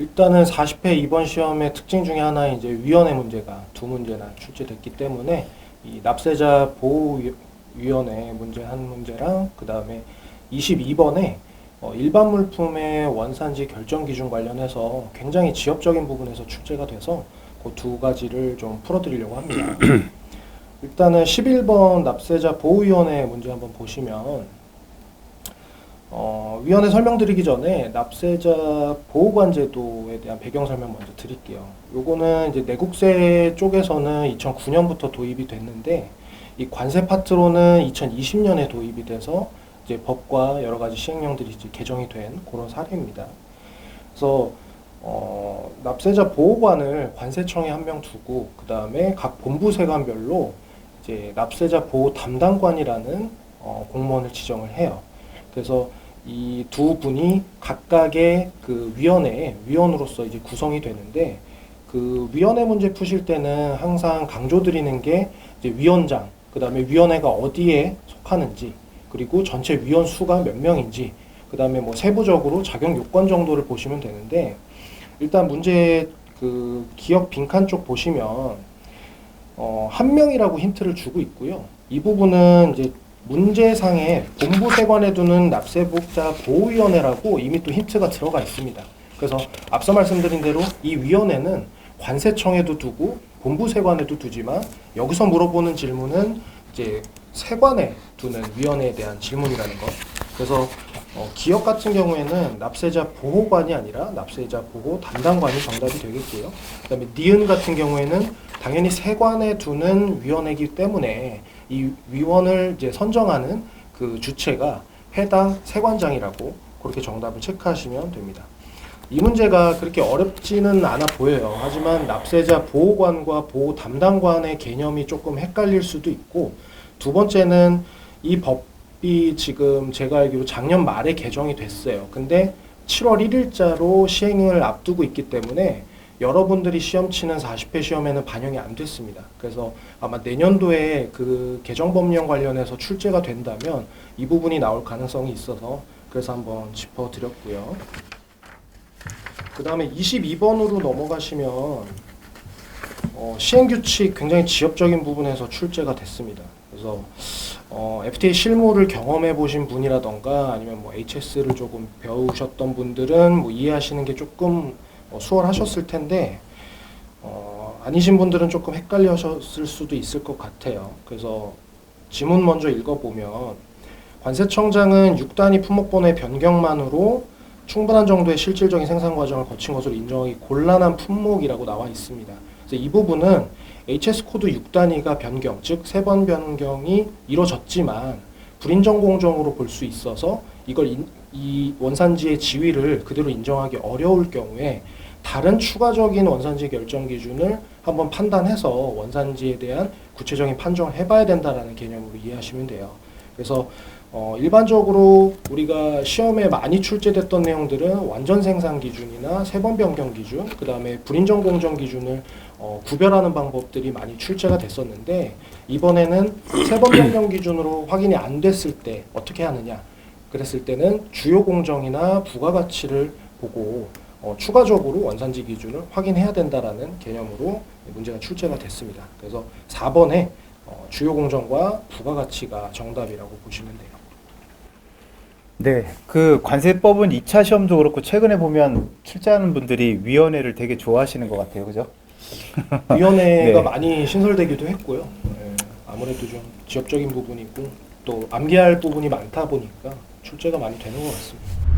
일단은 40회 이번 시험의 특징 중에 하나 이제 위원회 문제가 두 문제나 출제됐기 때문에 이 납세자 보호위원회 문제 한 문제랑 그 다음에 22번에 어, 일반 물품의 원산지 결정 기준 관련해서 굉장히 지엽적인 부분에서 출제가 돼서 그 두 가지를 좀 풀어드리려고 합니다. 일단은 11번 납세자 보호위원회 문제 한번 보시면 어, 위원회 설명드리기 전에 납세자 보호관 제도에 대한 배경 설명 먼저 드릴게요. 요거는 이제 내국세 쪽에서는 2009년부터 도입이 됐는데 이 관세 파트로는 2020년에 도입이 돼서 이제 법과 여러 가지 시행령들이 이제 개정이 된 그런 사례입니다. 그래서 어, 납세자 보호관을 관세청에 한 명 두고 그 다음에 각 본부 세관별로 이제 납세자 보호 담당관이라는 어, 공무원을 지정을 해요. 그래서 이 두 분이 각각의 그 위원회에 위원으로서 이제 구성이 되는데 그 위원회 문제 푸실 때는 항상 강조드리는 게 이제 위원장, 그 다음에 위원회가 어디에 속하는지, 그리고 전체 위원 수가 몇 명인지, 그 다음에 뭐 세부적으로 자격 요건 정도를 보시면 되는데 일단 문제 그 기억 빈칸 쪽 보시면 어, 한 명이라고 힌트를 주고 있고요. 이 부분은 이제 문제상에 본부 세관에 두는 납세복자 보호위원회라고 이미 또 힌트가 들어가 있습니다. 그래서 앞서 말씀드린 대로 이 위원회는 관세청에도 두고 본부 세관에도 두지만 여기서 물어보는 질문은 이제 세관에 두는 위원회에 대한 질문이라는 것. 그래서 어, 기업 같은 경우에는 납세자 보호관이 아니라 납세자 보호 담당관이 정답이 되겠고요. 그다음에 니은 같은 경우에는 당연히 세관에 두는 위원회이기 때문에 이 위원을 이제 선정하는 그 주체가 해당 세관장이라고 그렇게 정답을 체크하시면 됩니다. 이 문제가 그렇게 어렵지는 않아 보여요. 하지만 납세자 보호관과 보호 담당관의 개념이 조금 헷갈릴 수도 있고 두 번째는 이 법이 지금 제가 알기로 작년 말에 개정이 됐어요. 근데 7월 1일자로 시행을 앞두고 있기 때문에 여러분들이 시험 치는 40회 시험에는 반영이 안 됐습니다. 그래서 아마 내년도에 그 개정 법령 관련해서 출제가 된다면 이 부분이 나올 가능성이 있어서 그래서 한번 짚어 드렸고요. 그 다음에 22번으로 넘어가시면 어, 시행규칙 굉장히 지엽적인 부분에서 출제가 됐습니다. 그래서 어, FTA 실무를 경험해 보신 분이라던가 아니면 뭐 HS를 조금 배우셨던 분들은 뭐 이해하시는 게 조금 어, 수월하셨을 텐데 어, 아니신 분들은 조금 헷갈려하셨을 수도 있을 것 같아요. 그래서 지문 먼저 읽어보면 관세청장은 6단위 품목번호의 변경만으로 충분한 정도의 실질적인 생산 과정을 거친 것으로 인정하기 곤란한 품목이라고 나와 있습니다. 그래서 이 부분은 HS 코드 6단위가 변경, 즉 세 번 변경이 이루어졌지만 불인정 공정으로 볼 수 있어서 이걸 인- 이 원산지의 지위를 그대로 인정하기 어려울 경우에 다른 추가적인 원산지 결정 기준을 한번 판단해서 원산지에 대한 구체적인 판정을 해봐야 된다라는 개념으로 이해하시면 돼요. 그래서 어, 일반적으로 우리가 시험에 많이 출제됐던 내용들은 완전 생산 기준이나 세번 변경 기준, 그 다음에 불인정 공정 기준을 어, 구별하는 방법들이 많이 출제가 됐었는데 이번에는 세번 변경 기준으로 확인이 안 됐을 때 어떻게 하느냐? 그랬을 때는 주요 공정이나 부가가치를 보고 어, 추가적으로 원산지 기준을 확인해야 된다라는 개념으로 문제가 출제가 됐습니다. 그래서 4번에 어, 주요 공정과 부가가치가 정답이라고 보시면 돼요. 네, 그 관세법은 2차 시험도 그렇고 최근에 보면 출제하는 분들이 위원회를 되게 좋아하시는 것 같아요, 그죠? 위원회가 네. 많이 신설되기도 했고요. 예, 아무래도 좀 지역적인 부분이고 또 암기할 부분이 많다 보니까 출제가 많이 되는 것 같습니다.